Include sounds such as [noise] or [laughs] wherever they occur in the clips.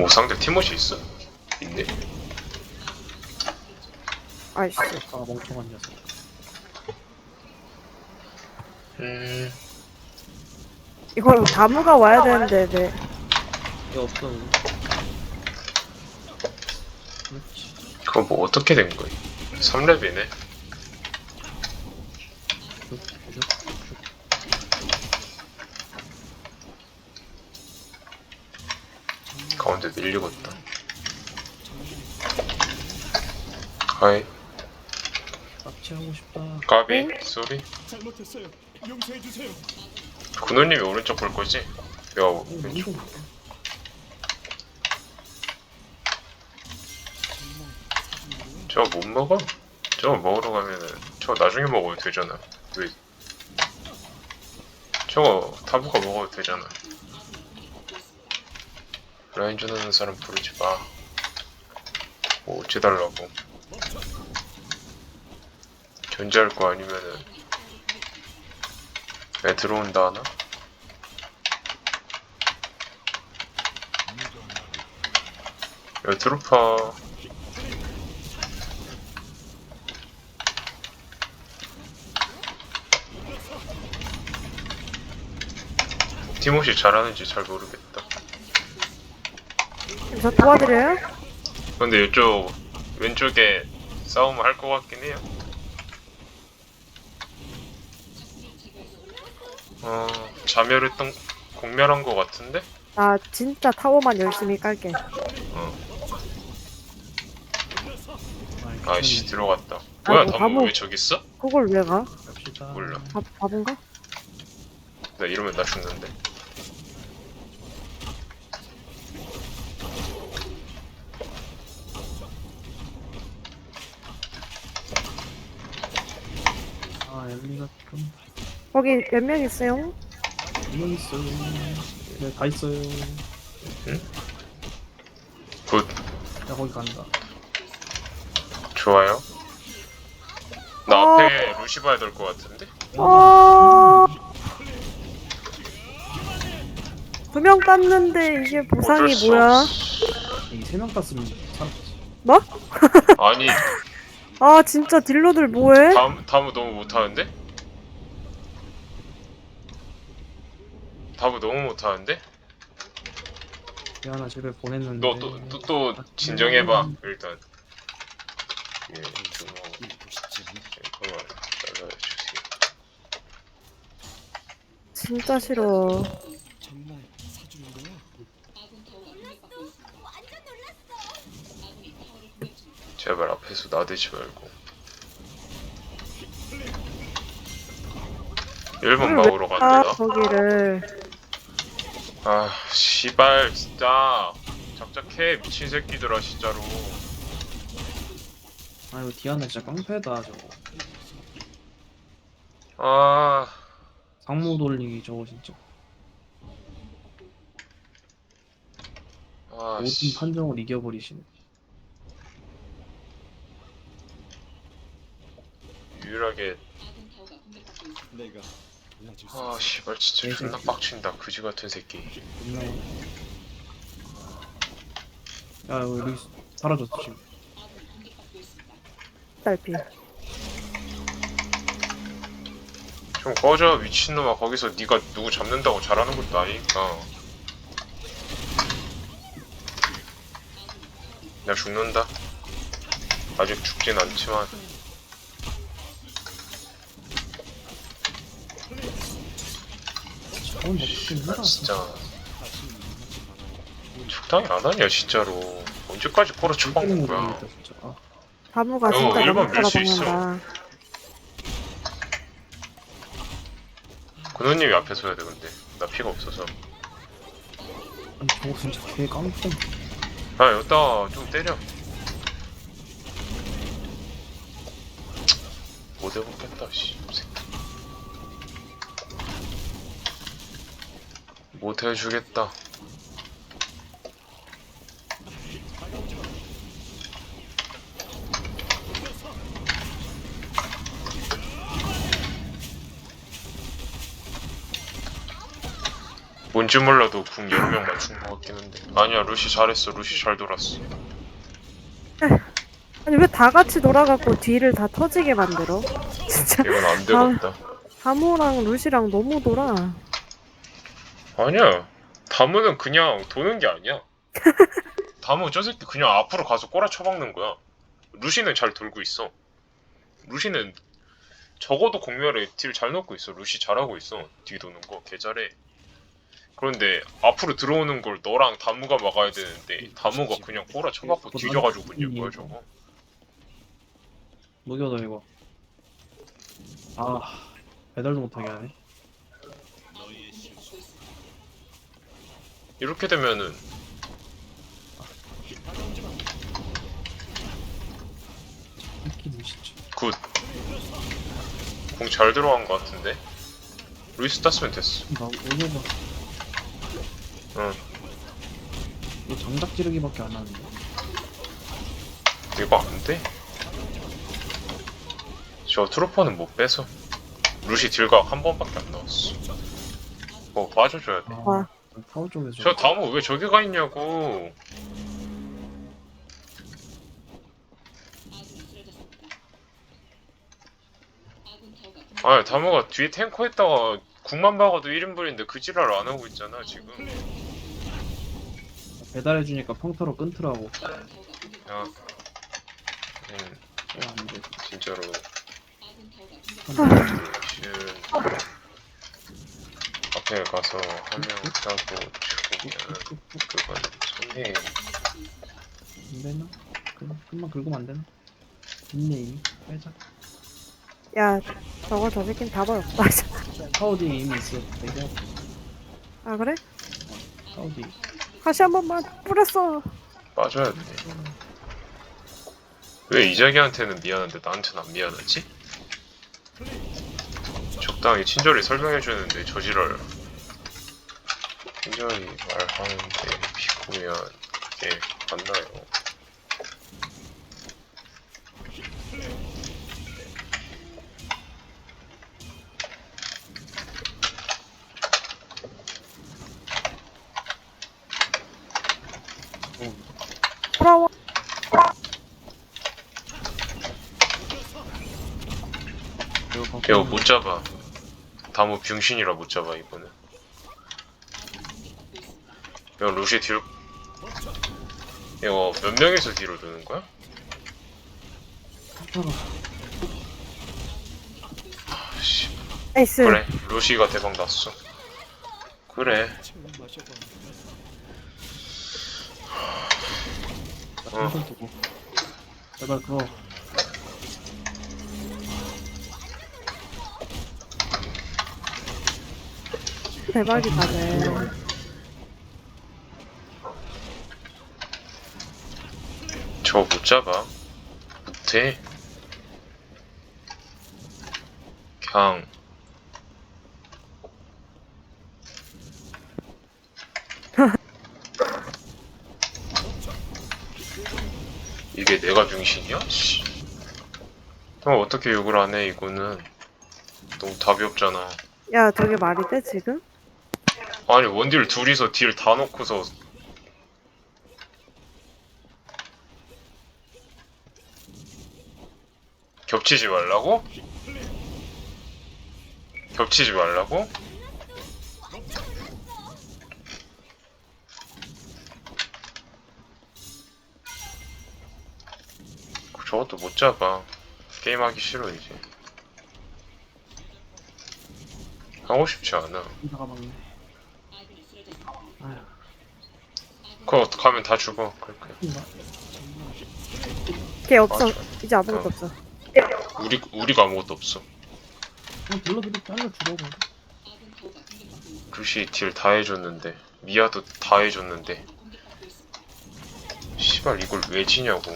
뭐 상대 티모시 있어? 있네. 아이씨. 아 멍청한 녀석 음. 이걸 다무가 와야 되는데, 네. 이거 없어 그렇지 그거 뭐 어떻게 된 거야? 3렙이네. 쭉, 쭉, 쭉. 가운데 밀리겠다. 하이. 납치하고 싶다 까비. 쏘리. 잘못했어요. 용서해 주세요. 군호님이 오른쪽 볼 거지? 내가 오 왼쪽. 이거 저거 못 먹어? 저거 먹으러 가면은 저거 나중에 먹어도 되잖아. 왜? 저거 타부가 먹어도 되잖아. 라인 주는 사람 부르지 마. 뭐 어찌달라고. 견제할 거 아니면은 애 들어온다 하나? 야 트루퍼 티모시 잘하는지 잘 모르겠다. 저 도와드려요? 근데 이쪽 왼쪽에 싸움을 할 것 같긴 해요. 어 자멸했던 공멸한 것 같은데? 나 진짜 타워만 열심히 깔게. 어 아, 아이씨. 들어갔다. 뭐야 아이고, 다무 바보. 왜 저기 있어? 그걸 왜 가? 몰라. 바, 바본가? 나 이러면 나 죽는데. 아 엘리가 좀 거기 몇 명 있어요? 분명 있어요 네 다 있어요 굿야 거기 간다 좋아요. 나 어. 앞에 루시 봐야 될 것 같은데? 어. 두 명 땄는데 이게 보상이 어쩔 수 뭐야? 없어. 이세명 땄으면 살았지 뭐? 아니 [laughs] 아 진짜 딜러들 뭐해? 다음 다무 너무 못하는데? 다무 너무 못하는데? 야 하나 집에 보냈는데 너 또또또 진정해봐 일단. 예, 좀 뭐, 잠깐만 잘라주세요. 진짜 싫어. 제발 앞에서 나대지 말고. 1번 막으러 아 간대 나. 거기를 아 씨발 진짜. 작작해 미친 새끼들아 진짜로. 아 이거 디아나 진짜 깡패다 저거. 아. 상모 돌리기 저거 진짜. 아, 모든 씨. 판정을 이겨버리시네. 유일하게 내가 도와줄 수아 있어. 씨발 진짜 존나 빡친다 그지 같은 새끼. 존나 야 이거 여기 사라졌어 지금 딸피. 좀 꺼져 미친놈아 거기서 네가 누구 잡는다고 잘하는 것도 아니니까. 나 죽는다. 아직 죽진 않지만 저건 뭐 죽긴 나 해라 진짜. 적당히 안 하냐 진짜로. 언제까지 꼬라 쳐박는 거야. 아, 다무가 어, 진짜 일반 너무 밀수 있어. 근호님이 앞에 서야 돼 근데. 나 피가 없어서. 아니 저거 진짜 개 깡패 아 여기다 좀 때려. 못 해보겠다 씨. 새끼. 못 해주겠다. 못 뭔지 몰라도 궁 여러 명 맞춘 것 같긴 한데. 아니야 루시 잘했어. 루시 잘 돌았어. [laughs] 아니 왜 다 같이 돌아가고 뒤를 다 터지게 만들어? [laughs] 진짜. 이건 안 되겠다. 다모랑 루시랑 너무 돌아. 아니야. 다무는 그냥 도는 게 아니야. 다무 저 새끼 그냥 앞으로 가서 꼬라 쳐 박는 거야. 루시는 잘 돌고 있어. 루시는 적어도 공멸에 딜 잘 넣고 있어. 루시 잘하고 있어. 뒤 도는 거. 개 잘해. 그런데 앞으로 들어오는 걸 너랑 다무가 막아야 되는데 다무가 그냥 꼬라 쳐박고 뒤져가지고 있는 거야 저거. 녹여도 이거. 아 배달도 못하게 하네 이렇게 되면은 굿. 공 잘 들어간 것 같은데? 루이스 땄으면 됐어. 나 녹여봐 응. 이거 장작 지르기밖에 안 하는데 이거 안 돼. 저 트로퍼는 못 빼서. 루시 딜각 한 번밖에 안 나왔어. 어, 빠져줘야 돼. 아 타워 쪽에서 저 다음은 왜 저기 가 있냐고. 아, 다모가 뒤에 탱커 했다가 궁만 박아도 1인분인데 그 지랄 안 하고 있잖아, 지금. 배달해주니까 평타로 끊더라고 야. 음, 어, 안 돼 진짜로. 아. 슛. 앞에 가서 한명 따고 죽으면 그건 손해. 안되나? 금, 금방 긁으면 안 되나? 닉네임 빼자 야 저거 저 새끼는 답 없다. 타워 뒤에 이미 있어 내가 아 그래? 뒤 다시 한 번만 뿌렸어. 빠져야 돼. 왜 이자기한테는 미안한데 나한테는 안 미안하지? 적당히 친절히 설명해주는데 저지랄. 친절히 말하는데 비꼬면 그게 맞나요? 돌아와. 이거 못 잡아. 다무 병신이라 못 잡아 이거는. 이거 루시 딜. 이거 몇 명에서 뒤로 드는 거야? 평타가 씨. 나이스. 그래 루시가 대박 났어. 그래. 어. 제발 그거 대박이다 네. 저거 못 잡아. 못해. 그냥 [laughs] 이게 내가 병신이야? 씨. 형 어떻게 욕을 안 해 이거는 너무 답이 없잖아. 야 저게 말이 돼 지금? 아니 원딜 둘이서 딜 다 놓고서 겹치지 말라고? 겹치지 말라고? 저것도 못 잡아 게임하기 싫어 이제 하고 싶지 않아 이다가 막네 아휴 그거 가면 다 죽어 큰가? 걔 없어. 이제 아무것도 어. 없어. 우리 우리가 아무것도 없어. 그냥 불러들이 잘라 죽어버려 루시 딜 다 해줬는데 미아도 다 해줬는데. 시발 이걸 왜 지냐고.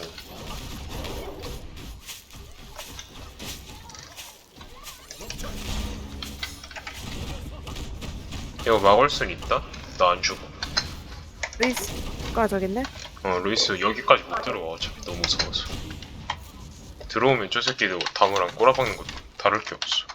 이거 막을 순 있다? 나 안 죽어. 루이스가 저겠네. 어 루이스 여기까지 못 들어와. 어차피 너무 무서워서 들어오면 저 새끼들 다무랑 꼬라박는 것도 다를 게 없어.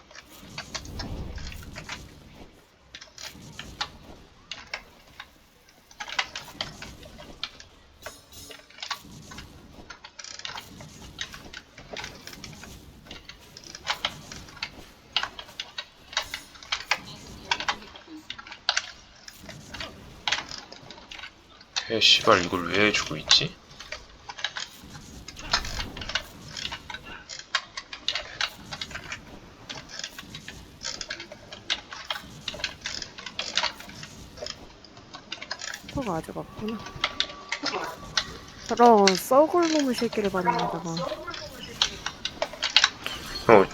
에 씨발 이걸 왜 주고 있지? 터가 아직 없구나. 저런 썩을 놈의 새끼를 받는다가 어.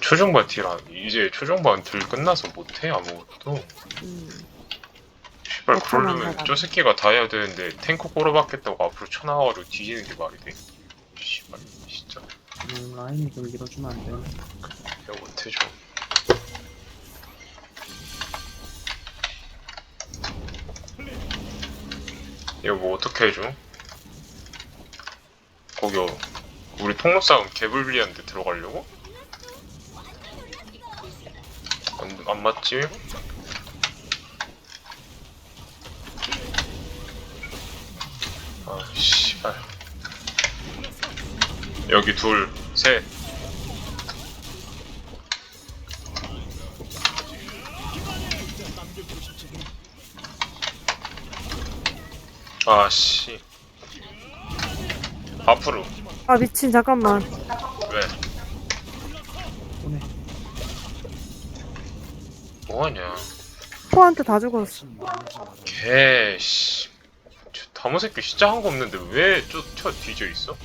초중반 딜안 이제 초중반 딜 끝나서 못해 아무것도. 음, 씨발 그러려면. 저 새끼가 다 해야 되는데 탱커 꼬라박겠다고 앞으로 쳐나와로 뒤지는 게 말이 돼? 씨발 진짜. 음, 라인이 좀 밀어주면 안 돼요? 내가 못해줘 이거 뭐 어떻게 해줘? 거기 어, 우리 통로 싸움 개불리한데 들어가려고? 안, 안 맞지? 아 씨발 여기 둘, 셋 아씨. 앞으로 아 미친 잠깐만. 왜? 오네. 뭐하냐? 포한테 다 죽었어. 개씨. 저 다모 새끼 진짜 한 거 없는데 왜저저 뒤져 있어?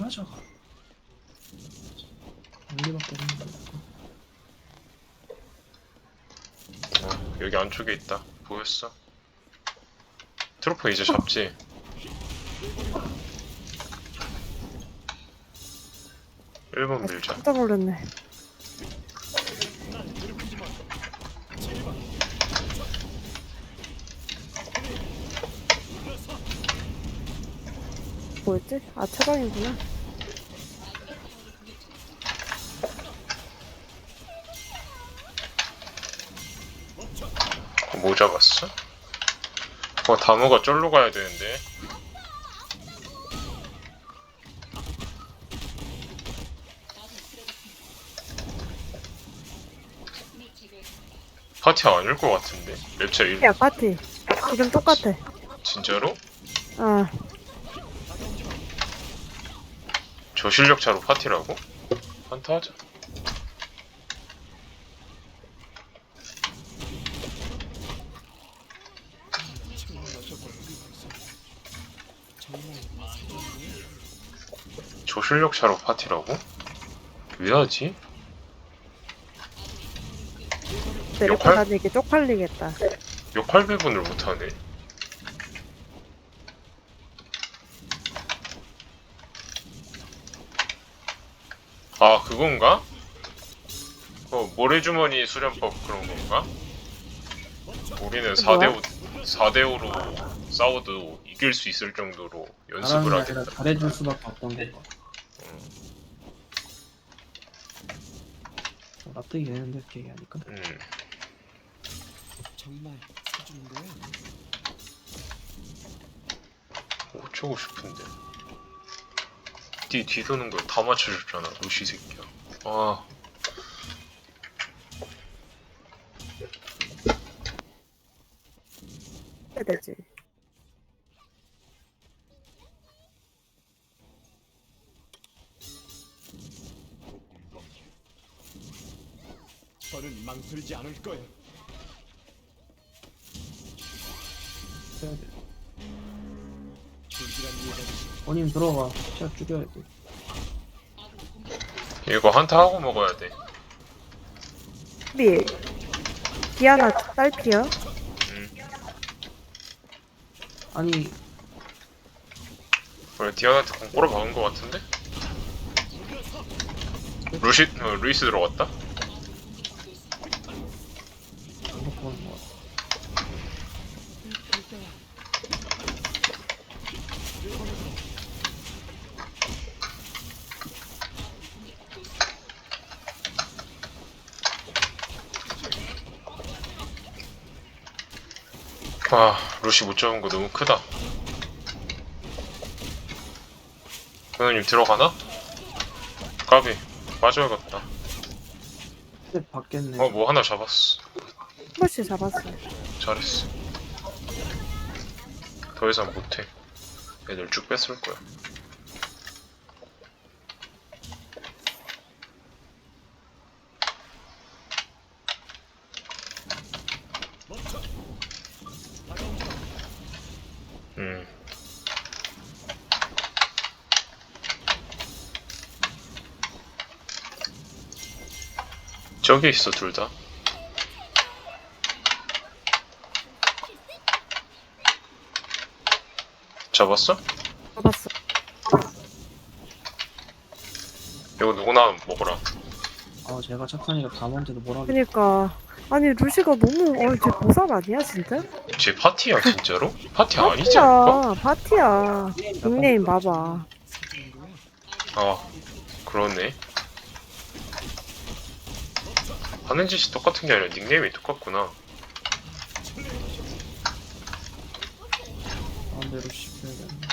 맞아. 관리밖에 없는 어, 여기 안쪽에 있다 보였어? 트로퍼 이제 잡지? 일번 밀자. 깜짝 놀랐네. 뭐였지? 아 차방이구나 잡았어? 어 다모가 쫄로 가야 되는데. 파티 아닐 것 같은데? 랩차 1야 파티. 지금 똑같아. 진짜로? 아저 실력 차로 파티라고? 한타 하자 차로 파티라고? 왜 하지? 데리고 역할? 다니기 쪽팔리겠다 역할 배분을 못하네. 아 그건가? 어 모래주머니 수련법 그런 건가? 우리는 4대5 4대5로 싸워도 이길 수 있을 정도로 연습을 하겠다. 잘해줄 수밖에 없던 건 납득이 되는데 이렇게 얘기하니까. 음, 정말 사주는 거야? 어쩌고 싶은데. 뒤 뒤도는 걸 다 맞춰줬잖아, 루시 새끼야. 아. 해야 되지 저는 망설이지 않을 거야. 해야 돼. 불길한 예감이 원님 들어가. 시야 줄여야 돼. 이거 한타 하고 먹어야 돼. 비 디아나 딸피야? 아니 원래 디아나한테 공 꼬라 박은 것 같은데? 루시, 어, 루이스 들어갔다? 이거 보는 거 같아. 아, 루시 못 잡은 거 너무 크다. 선생님 들어가나? 까비, 빠져야겠다. 근데 받겠네. 어, 뭐 하나 잡았어. 푸시 잡았어. 잘했어. 더 이상 못해. 애들 쭉 뺐을 거야. 음. 저기 있어 둘 다. 잡았어? 잡았어. 이거 누구나 먹어라. 아 제가 착하니까 다몬테도 뭐라 그래 그니까 아니 루시가 너무 어쟤 보살 아니야 진짜? 쟤 파티야 진짜로? 파티 아니지 않을까? 파티야 파티야. 닉네임 봐봐. 거야? 아 그러네. 하는 짓이 똑같은 게 아니라 닉네임이 똑같구나. 마음대로 씹혀야겠네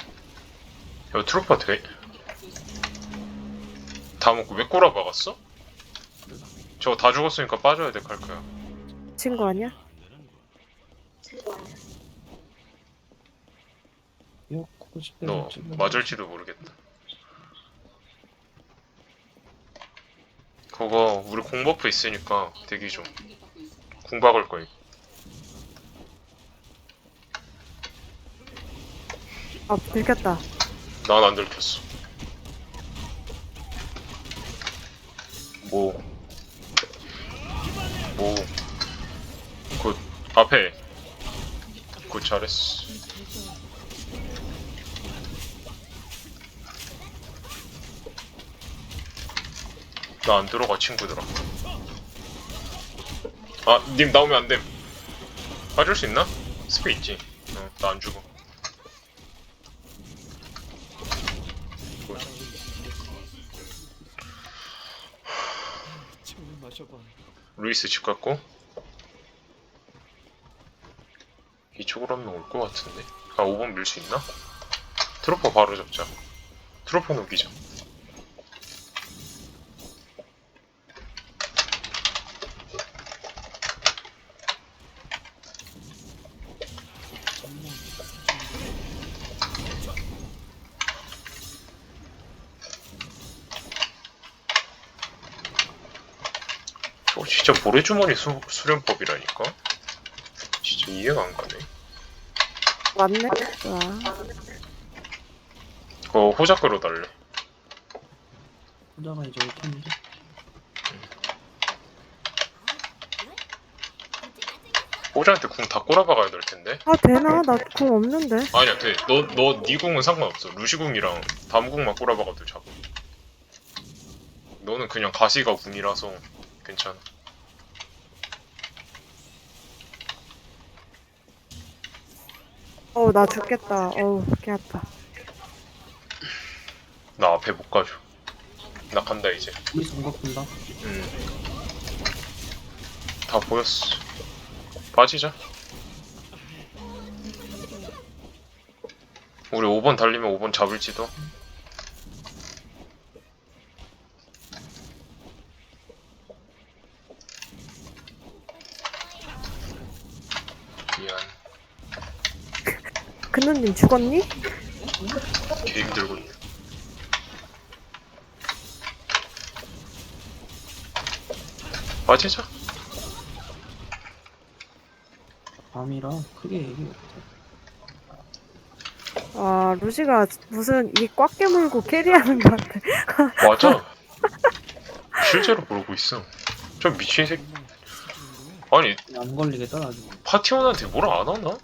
야 트루퍼 돼? 다 먹고 왜 꼬라 박았어? 저거 다 죽었으니까 빠져야 돼 칼카야. 친구 아니야? 이거 코고 싶대 너 맞을지도 모르겠다. 그거 우리 공버프 있으니까 대기 좀. 궁 박을 거임. 아 들켰다. 난 안 들켰어. 뭐, 뭐, 굿, 앞에, 굿 잘했어. 나 안 들어가 친구들아. 아, 님 나오면 안 됨. 빠질 수 있나? 스페 있지. 어, 나 안 죽어. 루이스 집 갔고 이쪽으로 하면 올것 같은데 아 5번 밀 수 있나? 트로퍼 바로 잡자 트로퍼 녹이자 저 진짜 모래주머니 수, 수련법이라니까 진짜 이해가 안 가네 맞네. 좋아. 그거 호작으로 달래 혼자가 이제 올 텐데 호자한테 궁 다 꼬라박아야 될 텐데 아 되나? 나공 없는데. 아니야 돼. 너, 너, 네 궁은 상관없어. 루시궁이랑 다무궁만 꼬라박아도 잡아. 너는 그냥 가시가 궁이라서 괜찮아. 어우 나 죽겠다. 어우 개 아파. 나 앞에 못 가줘. 나 간다 이제. 우리 성각 본다 음. 다 보였어. 빠지자. 우리 5번 달리면 5번 잡을지도. 미안. 근우님 죽었니? 개 힘들고 있네. 빠지자. 밤이라 크게 얘기 못해 아 루시가 무슨 이 꽉 깨물고 캐리하는 것 같아. [laughs] 맞아. 실제로 그러고 있어. 저 미친 새끼. 아니 안 걸리겠다 나중에 파티원한테 뭐라 안 하나?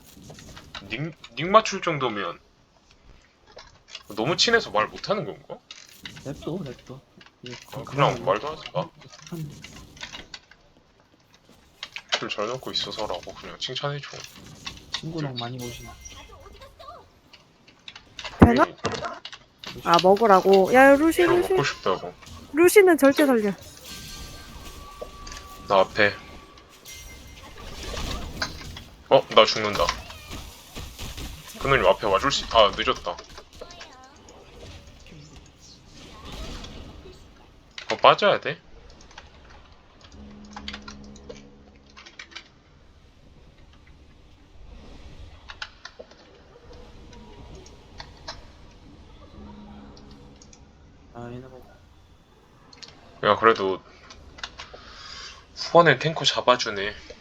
닉, 닉 맞출 정도면 너무 친해서 말 못하는 건가? 냅둬 냅둬 이게 아, 그냥 말도 하지 마. 착한데. 술잘 먹고 있어서라고 그냥 칭찬해줘. 친구랑 많이 보시나 되나? 우리 아 먹으라고. 야 루시 술 루시. 먹고 싶다고. 루시는 절대 살려. 나 앞에. 어? 나 죽는다. 그놈이 앞에 와줄 수, 다 늦었다. 어, 빠져야 돼? 아, 야, 그래도 후원에 탱커 잡아주네.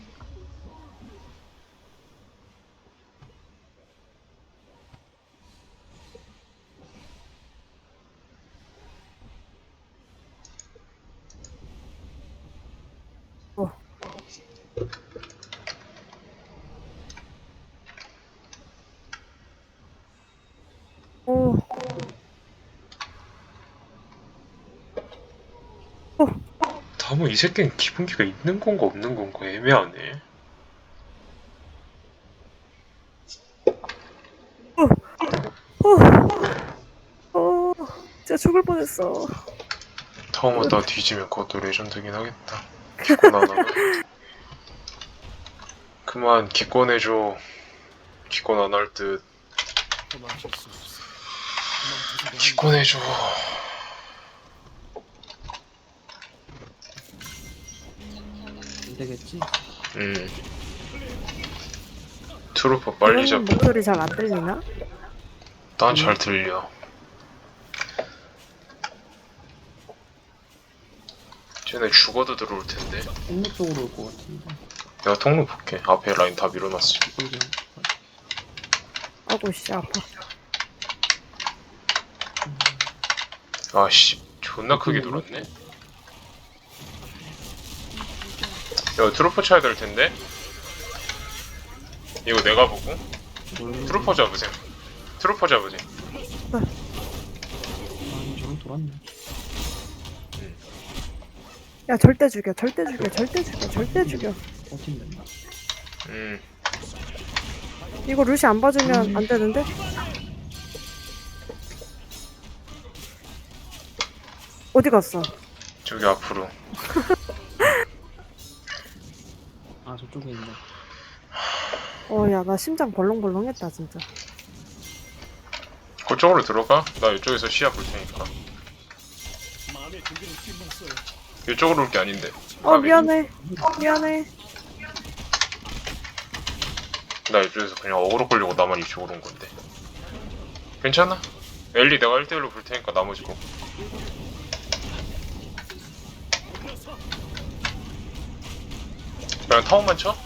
다음은 이 새끼는 기본기가 있는 건가 없는 건가 애매하네. 어, 진짜 죽을 뻔했어. 다음은 나 뒤지면 그것도 레전드긴 하겠다. [laughs] 기권 하나가. 그만 기권해줘. 기권 안 할 듯. 도망칠 수 없어. 도망쳐서도 기권해줘. 되겠지? 음. 트루퍼 빨리 잡. 목소리 잘 안 들리나? 난 잘 들려. 쟤네 죽어도 들어올 텐데. 통로 쪽으로 올 것 같은데. 내가 통로 볼게. 앞에 라인 다 밀어놨어. 좀 아고 씨 아파. 아씨, 존나 크게 돌았네. 야, 트루퍼 쳐야 될 텐데. 이거 내가 보고. 뭘- 트루퍼 잡으세요. 트루퍼 잡으세요. 아니 저런 돌았네. 야 절대 죽여, 절대 죽여, 절대 죽여, 절대 죽여. 버틴다. 음, 이거 루시 안 봐주면 안 되는데? 어디 갔어? 저기 앞으로. 아 저쪽에 있네. 어, 야, 나 심장 벌렁벌렁했다, 진짜. 그쪽으로 들어가. 나 이쪽에서 시야 볼 테니까. 이쪽으로 올 게 아닌데. 어, 아, 미안해. 미안해. 나 이쪽에서 그냥 어그로 끌려고 나만 이쪽으로 온 건데. 괜찮아. 엘리 내가 1대1로 볼 테니까 나머지 거. 그냥 타워만 쳐?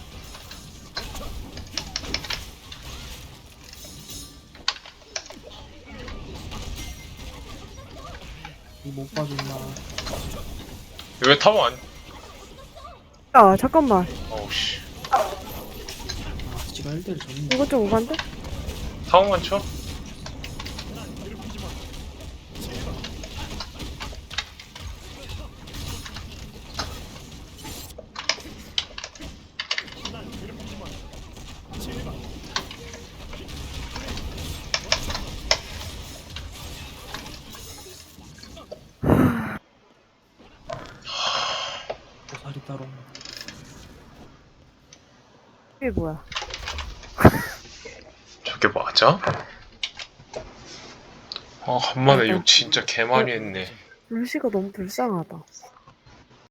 이못 봐줬나? 왜 타워 안? 야, 잠깐만. 어우 씨. 아 지가 1대를 졌네. 이거 좀 오반데? 타워만 쳐? 고사리 따로. 이게 뭐야? 맞아? 아 간만에 욕 진짜 개 많이 했네. 루시가 너무 불쌍하다.